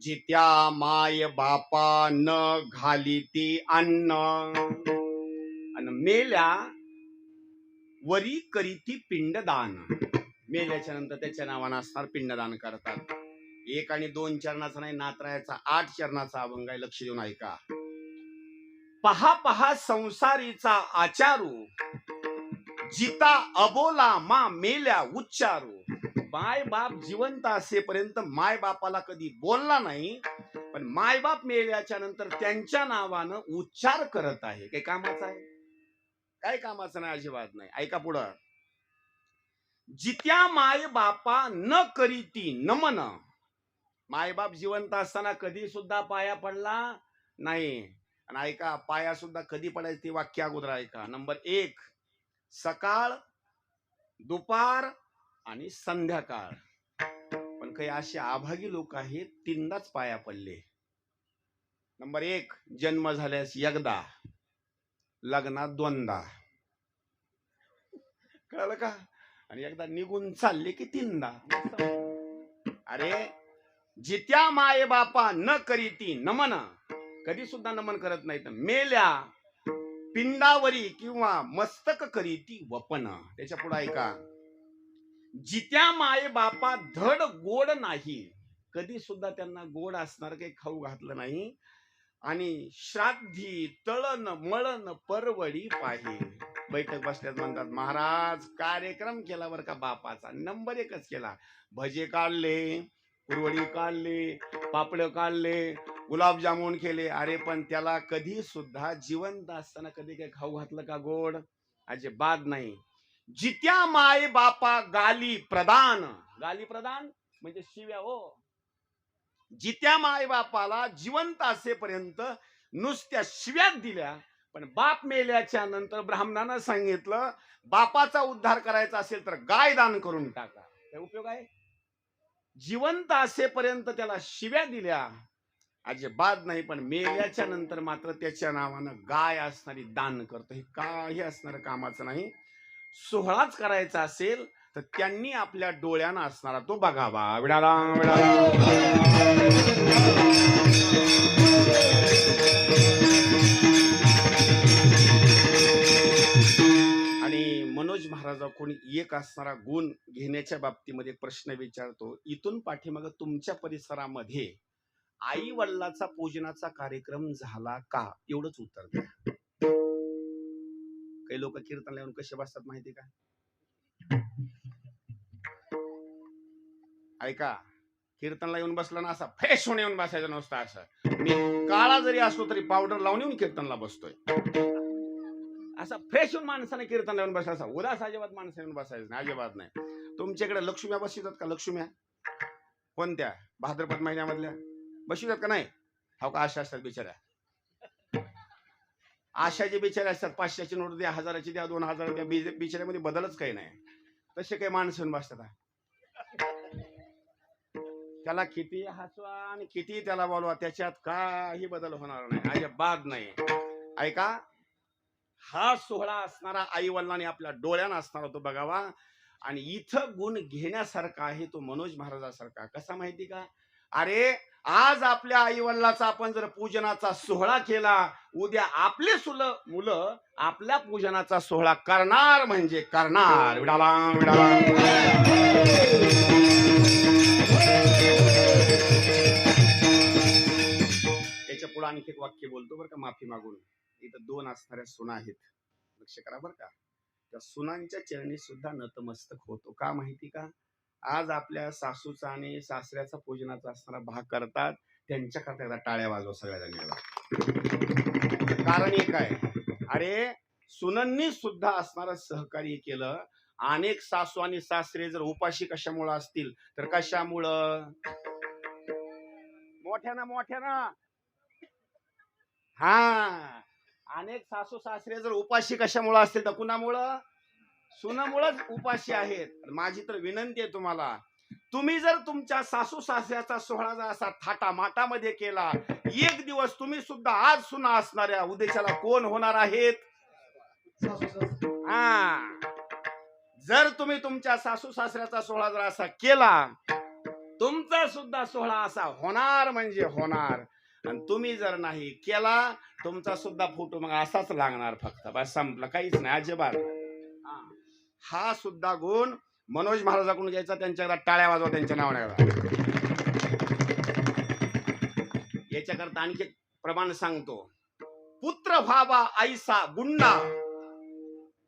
जित्या माय बापा न घाली ती अन्न. आणि मेल्या वरी करीती पिंडदान. मेल्याच्या नंतर त्याच्या नावानं असणार पिंडदान करतात. एक आणि दोन चरणाचा नाही नात्रायाचा आठ चरणाचा अभंग आहे लक्ष देऊन ऐका. पहा पहा संसारीचा आचारू. जिता अबोला मा मेल्या उच्चारू. माय बाप जिवंत असेपर्यंत माय बापाला कधी बोलला नाही पण माय बाप मेल्याच्या नंतर त्यांच्या नावानं उच्चार करत आहे. काही कामाचं आहे? काय कामाचं नाही अजिबात नाही. ऐका पुढं. जित्या माय बापा न करीती नमन. मायबाप जिवंत असताना कधी सुद्धा पाया पडला नाही. आणि ऐका पाया सुद्धा कधी पडायची ती वाक्य अगोदर ऐका. नंबर एक सकाळ दुपार आणि संध्याकाळ. पण काही असे आभागी लोक आहेत तीनदाच पाया पडले. नंबर एक जन्म झाल्यास एकदा लग्नात दोनदा. कळलं का? आणि एकदा निघून चालले की तीनदा. अरे जित्या माये बापा न करीती नमन. कधी सुद्धा नमन करत नाहीत. मेल्या पिंडावरी किंवा मस्तक करीती वपन. त्याच्या पुढे ऐका. जित्या माय बापा धड गोड नाही. कधी सुद्धा त्यांना गोड असणार काही खाऊ घातलं नाही. आणि श्राद्धी तळण मळण परवडी पाहि. बैठक बसल्यात म्हणतात महाराज कार्यक्रम केला बरं का बापाचा. नंबर एकच केला. भजे काढले कुरवडी काढले पापड काढले गुलाबजामुन केले. अरे पण त्याला कधी सुद्धा जिवंत असताना कधी काही खाऊ घातलं का गोड? अजिबात नाही. जित्या माय बापा गाली प्रदान. गाली प्रदान म्हणजे शिव्या हो. जित्या माय बापाला जिवंत असेपर्यंत नुसत्या शिव्यात दिल्या पण बाप मेल्याच्या नंतर ब्राह्मणानं सांगितलं बापाचा उद्धार करायचा असेल तर गाय दान करून टाका. काय उपयोग आहे? जिवंत असेपर्यंत त्याला शिव्या दिल्या अजिबात नाही पण मेल्याच्या नंतर मात्र त्याच्या नावानं गाय असणारी दान करतो. हे काही असणार कामाचं नाही. सोहळाच करायचा असेल तर त्यांनी आपल्या डोळ्यानं असणारा तो बघावा. विडाला आणि मनोज महाराजा कोणी एक असणारा गुण घेण्याच्या बाबतीमध्ये प्रश्न विचारतो इथून पाठीमाग तुमच्या परिसरामध्ये आई वडिलाचा पूजनाचा कार्यक्रम झाला का? एवढंच उत्तर द्या. काही लोक कीर्तन लावून कसे बसतात माहिती का? ऐका कीर्तनला येऊन बसला ना असा फ्रेश होऊन येऊन बसायचं नसतं असं. मी काळा जरी असलो तरी पावडर लावून येऊन कीर्तनला बसतोय. असा फ्रेश होऊन माणसाने कीर्तन लावून बसला असा. उदास अजिबात माणसाने येऊन बसायचं नाही अजिबात नाही. तुमच्याकडे लक्ष्म्या बसवितात का लक्ष्म्या? कोणत्या? भाद्रपद महिन्यामधल्या? बसवितात का नाही? हो का अशा असतात बिचाऱ्या? आशाचे बिचारे असतात पाचशेची नोट द्या हजाराची द्या दोन हजार द्या बिचाऱ्यामध्ये बदलच काही नाही. तसे काही माणसं बसतात. त्याला किती हसवा आणि किती त्याला बोलवा त्याच्यात काही बदल होणार नाही अजिबात नाही. ऐका हा सोहळा असणारा आई वडिलांनी आपल्या डोळ्यानं असणारा तो बघावा आणि इथं गुण घेण्यासारखा आहे तो मनोज महाराजासारखा. कसा माहिती का? अरे आज आपल्या आई वडिलाचा आपण जर पूजनाचा सोहळा केला उद्या आपले सुल मुलं आपल्या पूजनाचा सोहळा करणार म्हणजे करणार. विडाला त्याच्या पुढे आणखी एक वाक्य बोलतो बरं का माफी मागून. इथं दोन असणाऱ्या सुना आहेत. लक्ष करा बरं का. त्या सुनांच्या चरणी सुद्धा नतमस्तक होतो. का माहिती का? आज आपल्या सासूचा आणि सासऱ्याचा पूजनाचा असणारा भाग करतात त्यांच्याकरता एकदा टाळ्या वाजवा सगळ्या जणांना कारण एक आहे अरे सुनंनी सुद्धा असणारं सहकार्य केलं अनेक सासू आणि सासरे जर उपाशी कशामुळं असतील तर कशामुळं? मोठ्यानं मोठ्यानं. हा अनेक सासू सासरे जर उपाशी कशामुळं असतील तर कुणामुळं? सुनामुळंच उपाशी आहेत. माझी तर विनंती आहे तुम्हाला तुम्ही जर तुमच्या सासू सासऱ्याचा सोहळा जर असा थाटा माटामध्ये केला एक दिवस तुम्ही सुद्धा आज सुना असणाऱ्या उद्याच्याला कोण होणार आहेत? हा. जर तुम्ही तुमच्या सासू सासऱ्याचा सोहळा जर असा केला तुमचा सुद्धा सोहळा असा होणार म्हणजे होणार. आणि तुम्ही जर नाही केला तुमचा सुद्धा फोटो मग असाच लागणार फक्त. बस संपलं. काहीच नाही अजिबात. हा सुद्धा गुण मनोज महाराजाकडून घ्यायचा त्यांच्याकडे टाळ्या वाजवा त्यांच्या नावाने. याच्याकरता आणखी प्रमाण सांगतो. पुत्र व्हावा आईसा गुंडा.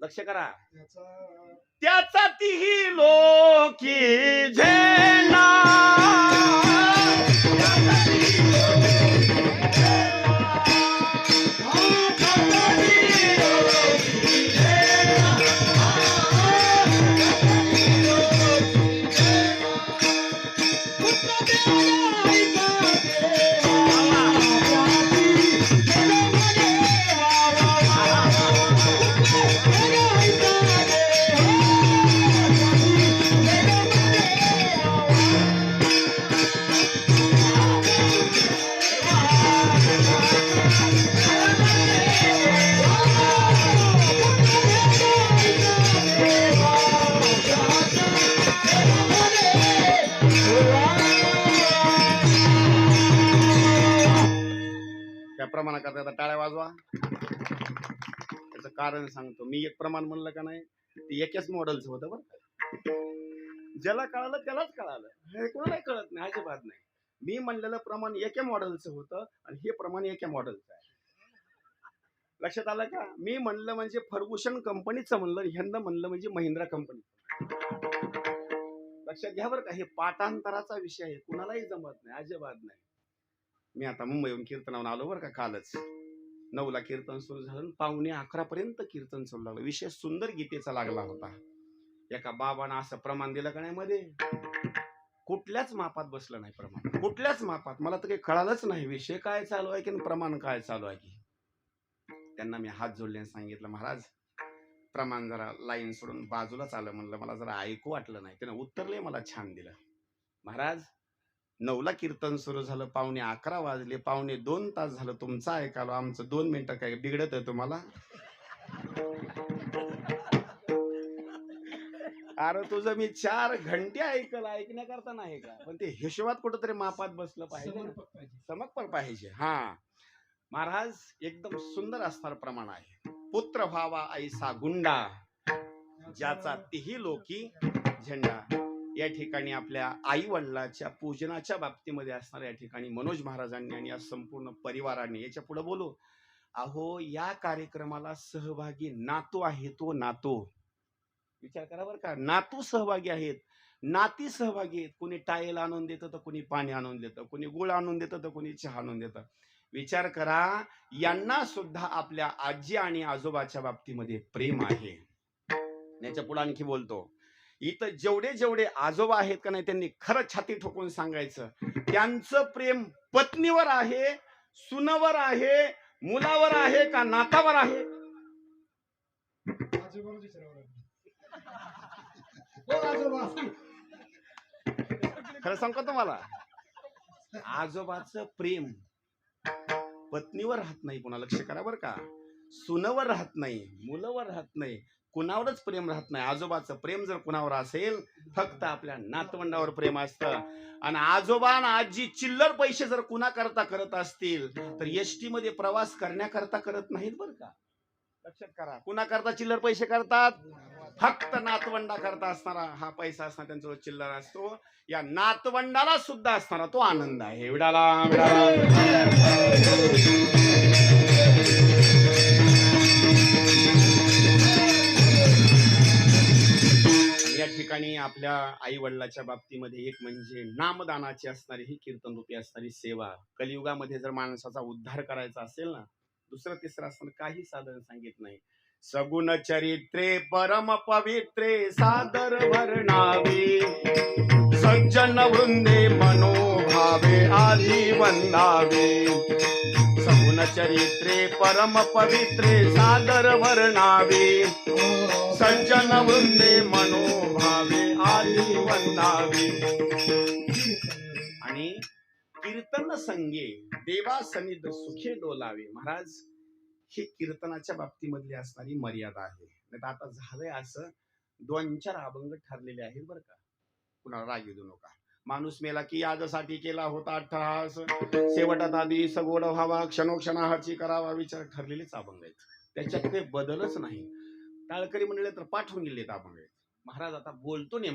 लक्ष करा. त्याचा तीही लोकी झेना प्रमाण करता आता टाळ्या वाजवा. त्याचं कारण सांगतो. मी एक प्रमाण म्हणलं का नाही ते एकच मॉडेलचं होतं बरं ज्याला कळालं त्यालाच कळालं. हे कोणालाही कळत नाही अजिबात नाही. मी म्हणलेलं प्रमाण एका मॉडेलचं होतं आणि हे प्रमाण एका मॉडेलचं आहे. लक्षात आलं का? मी म्हणलं म्हणजे फर्गुशन कंपनीचं म्हणलं ह्यांना म्हणलं म्हणजे महिंद्रा कंपनी. लक्षात घ्या बरं का हे पाठांतराचा विषय आहे. कुणालाही जमत नाही अजिबात नाही. मी आता मुंबईहून कीर्तनावर आलो बरं का कालच. नऊला कीर्तन सुरू झालं पावणे अकरा पर्यंत कीर्तन सुरू लागलं. विषय सुंदर गीतेचा लागला होता. एका बाबानं असं प्रमाण दिलं का नाही मध्ये? कुठल्याच मापात बसलं नाही प्रमाण. कुठल्याच मापात. मला तर काही कळालंच नाही. विषय काय चालू आहे की प्रमाण काय चालू आहे की? त्यांना मी हात जोडल्याने सांगितलं महाराज प्रमाण जरा लाईन सोडून बाजूलाच आलं म्हणलं. मला जरा ऐकू वाटलं नाही. त्यानं उत्तरले मला छान दिलं. महाराज नऊला कीर्तन सुरू झालं पावणे अकरा वाजले पावणे दोन तास झालं तुमचं ऐकालो आमचं दोन मिनिटं काय बिघडत आहे तुम्हाला? अरे तुझं मी चार घंटे ऐकलं ऐकण्याकरता नाही का? पण ते हिशोबात कुठंतरी मापात बसलं पाहिजे. समर्पण पाहिजे. हा. महाराज एकदम सुंदर असणार प्रमाण आहे. पुत्र व्हावा ऐसा गुंडा ज्याचा तीही लोकी झेंडा. या ठिकाणी आपल्या आई वडिलाच्या पूजनाच्या बाबतीमध्ये असणाऱ्या या ठिकाणी मनोज महाराजांनी आणि या संपूर्ण परिवाराने याच्यापुढे बोलू? अहो या कार्यक्रमाला सहभागी नातू आहे तो हो, नातू. विचार करा बरं का. नातू सहभागी आहेत. नाती सहभागी आहेत. कोणी टायल आणून देतं तर कोणी पाणी आणून देतं. कोणी गुळ आणून देतं तर कोणी चहा आणून देतं. विचार करा यांना सुद्धा आपल्या आजी आणि आजोबाच्या बाबतीमध्ये प्रेम आहे. याच्यापुढे आणखी बोलतो. इथं जेवढे जेवढे आजोबा आहेत का नाही त्यांनी खरं छाती ठोकून सांगायचं. त्यांचं प्रेम पत्नीवर आहे सुनावर आहे मुलावर आहे का नातावर आहे? खरं सांगतो तुम्हाला. आजोबाचं प्रेम पत्नीवर राहत नाही कोणा लक्ष करा बरं का. सुनवर राहत नाही मुलावर राहत नाही. कुणावरच प्रेम राहत नाही. आजोबाचं प्रेम जर कुणावर असेल फक्त आपल्या नातवंडावर प्रेम असतं. आणि आजोबा आणि आजी चिल्लर पैसे जर कुणाकरता करत असतील तर एस टी मध्ये प्रवास करण्याकरता करत नाहीत बरं का? लक्षात करा. चिल्लर पैसे करतात? फक्त नातवंडा करता असणारा हा पैसा असणार त्यांच्यावर चिल्लर असतो. या नातवंडाला सुद्धा असणारा तो आनंद आहे. विडाला विडाला या ठिकाणी आपल्या आई वडिलाच्या बाबतीमध्ये एक म्हणजे नामदानाची असणारी ही कीर्तन रूपी असणारी सेवा. कलियुगामध्ये जर माणसाचा उद्धार करायचा असेल ना दुसरं तिसरं असताना काही साधन सांगित नाही. सगुण चरित्रे परम पवित्रे सादर वर्णावे. सज्जन वृंदे मनोभावे आधी वंदावे. सगुण चरित्रे परम पवित्रे सादर वर्णावे। सज्जन वृंदे मनोभावे आली वंदावे आणि कीर्तन संगे देवा सनिध सुखे डोलावे. महाराज हे कीर्तनाच्या बाबतीमधली असणारी मर्यादा आहे. नाही आता झालंय असं दोन चार अभंग ठरलेले आहेत बरं का. कुणाला राग येऊ नका. माणूस मेला की आजसाठी केला होता अठ्ठास शेवटात आधी सगोड व्हावा क्षणोक्षणाची करावा विचार ठरलेलेच अभंग आहेत. त्याच्यात काही बदलच नाही. टाळकरी म्हणले तर पाठवून गेलेत अभंग आहेत. महाराज आता बोलतो नेम